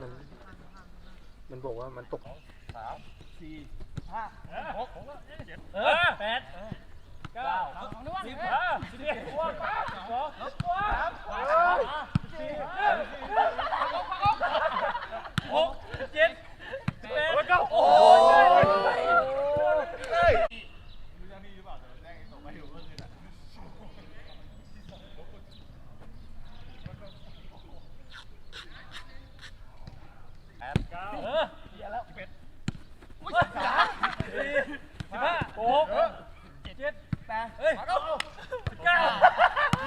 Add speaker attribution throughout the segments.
Speaker 1: มันมันบอกว่ามันตก
Speaker 2: สามสี่ห้าหก
Speaker 3: เจ็ดแปดเก้าสิบเออสิบเอ็ดสองสองสามสี่หกเจ็ดแปดเก้าโอ้ย เออเหี้ยแล้วสิบเอ็ดสามสี่สิบห้าหกเจ็ดแปดเฮ้ยเก้าเก้า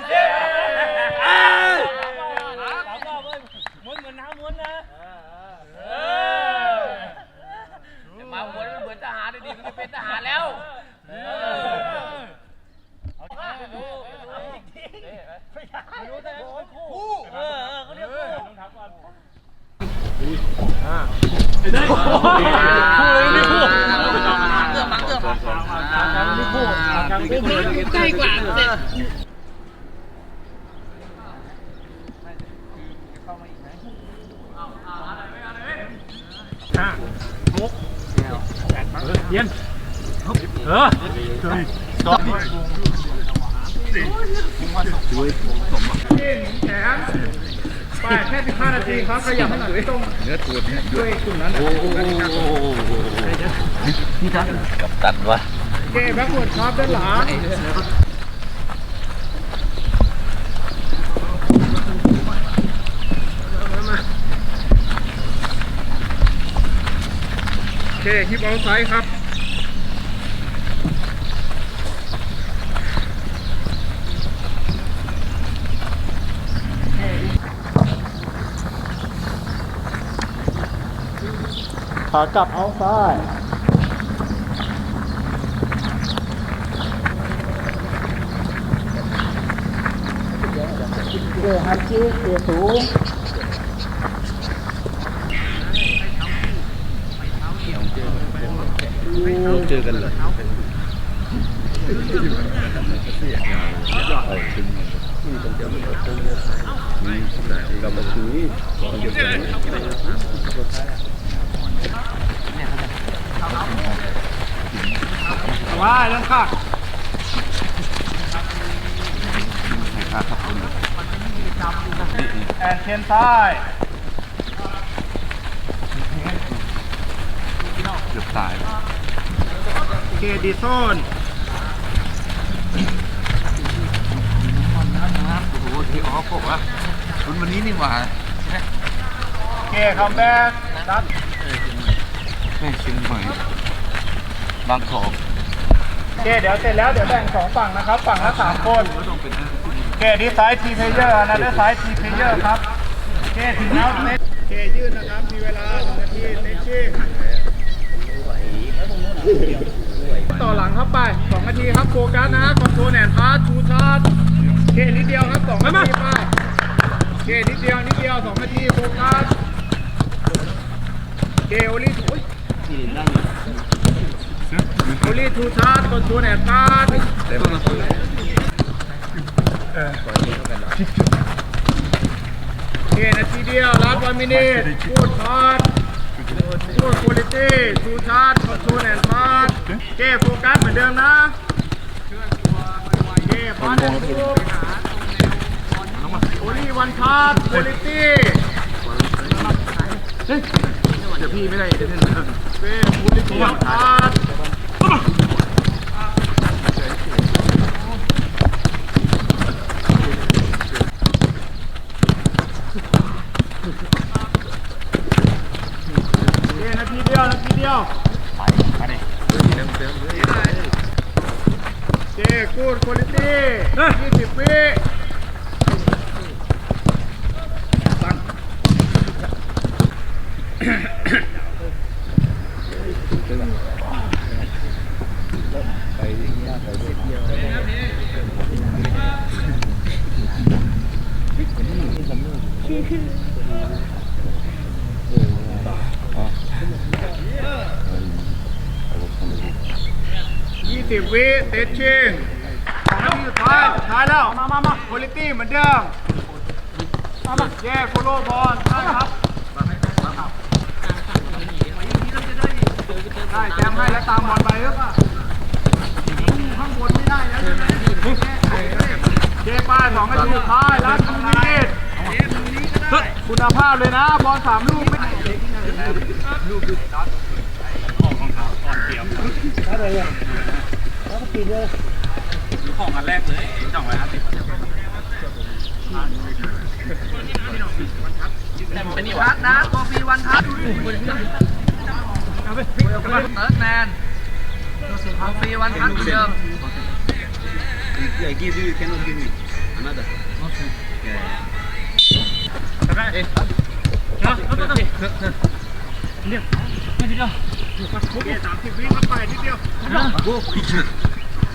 Speaker 3: เย้สามรอบเลยม้วนเหมือนน้ำม้วนนะเออ
Speaker 2: มาหัวมันเหมือนทหารเลยดิมันจะเป็นทหารแล้ว
Speaker 3: เออเอาดู ไม่รู้แต่คู่เออเออเขาเรียกคู่ต้องถามก่อน
Speaker 2: ใกล้กว่าเสร็จ
Speaker 3: เย็นเออ
Speaker 4: ไป
Speaker 1: แค่15นาทีครั
Speaker 4: บ
Speaker 1: ขยับให้หน่อย
Speaker 4: ตรงเนื้อตัวนี้ด
Speaker 1: ้วยกลุ่มนั้นโอ้โห
Speaker 4: นี่ครับกับตันวะ
Speaker 1: เก้แบ็คหมดครับด้านหลังโอเคฮิปเอาไซด์ครับ ขากลับเอาซ้าย
Speaker 5: เรือฮันจีเรือสูง
Speaker 4: เจอกันเลยกลับมาคุย
Speaker 1: ว้ายนั่นค่ะแอนเชนซ้าย
Speaker 4: เกือบตาย
Speaker 1: เคดีโซน
Speaker 4: โอ้โหที่ออฟบอกว่าคุณวันนี้นี่หว่า
Speaker 1: เคคัมแบ็กดัด
Speaker 4: แม่เชียงใหม่บางกอ ก
Speaker 1: เคเดี๋ยวเสร็จแล้วเดี๋ยวแบ่งสองฝั่งนะครับ ฝั่งละสามคน
Speaker 4: ก็ต้อเค
Speaker 1: ดีไซด์ทีเพเยอร์นะด้านซ้ายทีเพเยอร์ครับเคถึงแล้วเน็ตเคยืดนนะครับมีเวลาหนึ่งนาทีเน็ตชิ่งต่อหลังเข้าไปสองนาทีครับโฟกัสนะคอนโทรลแอนพาร์ทูชาร์จเคนิดเดียวครับสองนาทีไปเคนิดเดียวนิดเดียวสองนาทีโฟกัสเคโอลี่โอ้ยโอลี่ ทูชาร์จคอนโทรแอนพาร์
Speaker 4: เต็ม
Speaker 1: เคนาทีเดียวรับวันมินิพูดพาร์ทพูดคุณภาพทูชาร์จคอนโทรลแอนพาร์ทเคโฟกัสเหมือนเดิมนะเคพาร์ทแอนด์ทูโอลี่วันพาร์ทคุณภาพ
Speaker 4: เดี๋ยวพี่ไม่ได้เล่นนะ
Speaker 1: เป็นคุณภาพวันพาร์ทเคนาทีเดียวนาทีเดียว
Speaker 4: เต็มเต็มเลย
Speaker 1: เจกูดคุณภา พยี่สิบวิยี่สิบวิเตชิ่งสองนาทีสุดท้ายสุดท้ายแล้ว มามามาคุณภาพเหมือนเดิมแยกโคโลบอลใช่ครับได้แจมให้แล้วตามบอลไปหรือเปล่าข้างบนไม่ได้แล้วใช่ไหมเจป้าสองนาทีสุดท้ายแล้วทูมินิทคุณภาพเลยนะ บอลสามลูกไม่
Speaker 6: ของอัน ของอันแรกเลยสองร้อยห้าสิบ
Speaker 2: เป็นนี่วะนะตัวฟีวันทัศน์เติร์ดแมนตัวฟีวันทัศน์เหมือนเดิม
Speaker 3: Yeah, give you, cannot give me. Another. Yeah.
Speaker 1: สามสิบวิครับไปนิดเดียว
Speaker 3: Go, picture.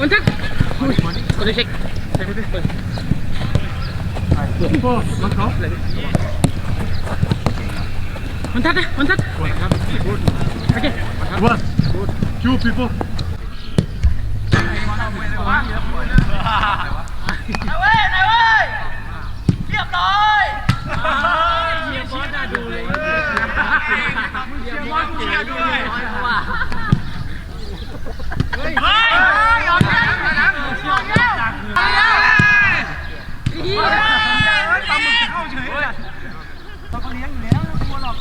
Speaker 1: วันจันทร์คนเช็คพ่อมันเขาวันจันทร์นะวันจันทร์โอเค one two people
Speaker 2: เว้ยนายเว้ยเรียบร้อย
Speaker 1: เชียร์บอสน่าดูเลยเชียร์บอสเชียร์ด้วยเฮ้ย
Speaker 2: เฮ้ยยอมแพ้ยอมแพ้ยอมแพ้ปลาหมึกเข้าเฉยเลยต้องเขาเลี้ยงอยู่แล้วไม่กลัวหรอก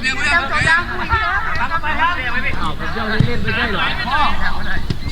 Speaker 2: เลี้ยงไม่ได้จบยังตามไปครับ
Speaker 1: เจ้าเล่นไม่ใช่หรอ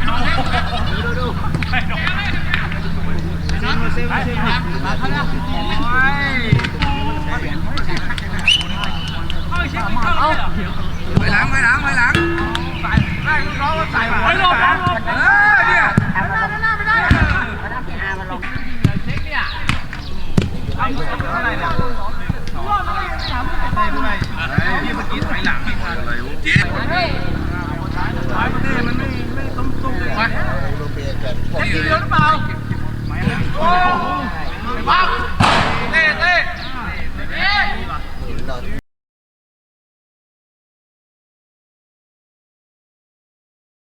Speaker 2: ชุดนี้ตะไลแล้วนะไปหลังไปหลังไปหลัง